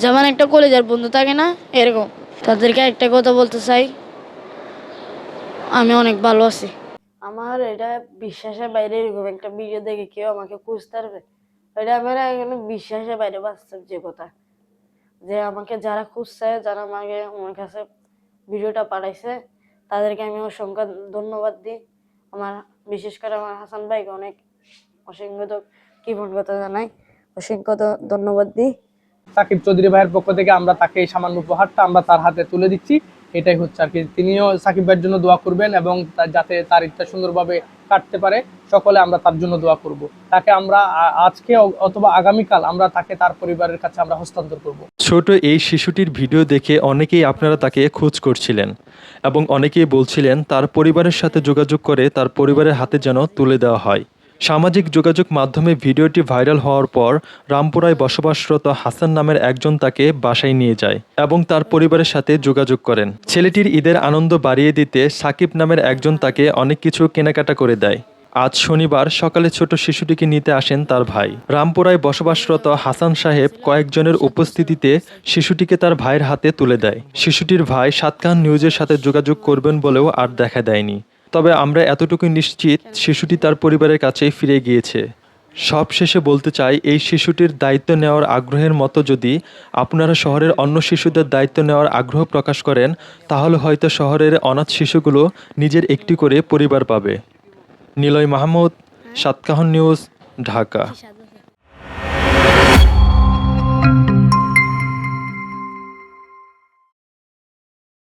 যেমন একটা কলেজের বন্ধু থাকে না, এরকম। তাদেরকে একটা কথা বলতে চাই, আমি অনেক ভালো আছি। আমার এটা বিশ্বাসের বাইরে এরকম একটা ভিডিও দেখে কেউ আমাকে খুঁজতে পারবে? এটা আমার এখানে বিশ্বাসের বাইরে বাস্তব যে কথা। যে আমাকে যারা খুঁজছে, যারা আমাকে আমার কাছে ভিডিওটা পাঠাইছে, তাদেরকে আমি অসংখ্য ধন্যবাদ দিই। আমার, বিশেষ করে আমার হাসান ভাইকে অনেক অসংখ্য তো কৃতজ্ঞতা জানাই? অসংখ্য ধন্যবাদ দিই। সাকিব চৌধুরী ভাইয়ের পক্ষ থেকে আমরা তাকে এই সামান্য উপহারটা আমরা তার হাতে তুলে দিচ্ছি। এটাই হচ্ছে আর কি। তিনিও সাকিব ভাইয়ের জন্য দোয়া করবেন এবং যাতে তার ইচ্ছা সুন্দরভাবে কাটতে পারে, সকলে আমরা তার জন্য দোয়া করব। তাকে আমরা আজকে অথবা আগামীকাল আমরা তাকে তার পরিবারের কাছে আমরা হস্তান্তর করব। ছোট এই শিশুটির ভিডিও দেখে অনেকেই আপনারা তাকে খোঁজ করছিলেন এবং অনেকেই বলছিলেন তার পরিবারের সাথে যোগাযোগ করে তার পরিবারের হাতে যেন তুলে দেওয়া হয়। সামাজিক যোগাযোগ মাধ্যমে ভিডিওটি ভাইরাল হওয়ার পর রামপুরায় বসবাসরত হাসান নামের একজন তাকে বাসায় নিয়ে যায় এবং তার পরিবারের সাথে যোগাযোগ করেন। ছেলেটির ঈদের আনন্দ বাড়িয়ে দিতে সাকিব নামের একজন তাকে অনেক কিছু কেনাকাটা করে দেয়। আজ শনিবার সকালে ছোট শিশুটিকে নিতে আসেন তার ভাই। রামপুরায় বসবাসরত হাসান সাহেব কয়েকজনের উপস্থিতিতে শিশুটিকে তার ভাইয়ের হাতে তুলে দেয়। শিশুটির ভাই সাতকান নিউজের সাথে যোগাযোগ করবেন বলেও আর দেখা দেয়নি। তবে আমরা এতটুকু নিশ্চিত, শিশুটি তার পরিবারের কাছেই ফিরে গিয়েছে। সব শেষে বলতে চাই, এই শিশুটির দায়িত্ব নেওয়ার আগ্রহের মতো যদি আপনারা শহরের অন্য শিশুদের দায়িত্ব নেওয়ার আগ্রহ প্রকাশ করেন, তাহলে হয়তো শহরের অনাথ শিশুগুলো নিজের একটি করে পরিবার পাবে। নিলয় মাহমুদ, সাতকাহন নিউজ, ঢাকা।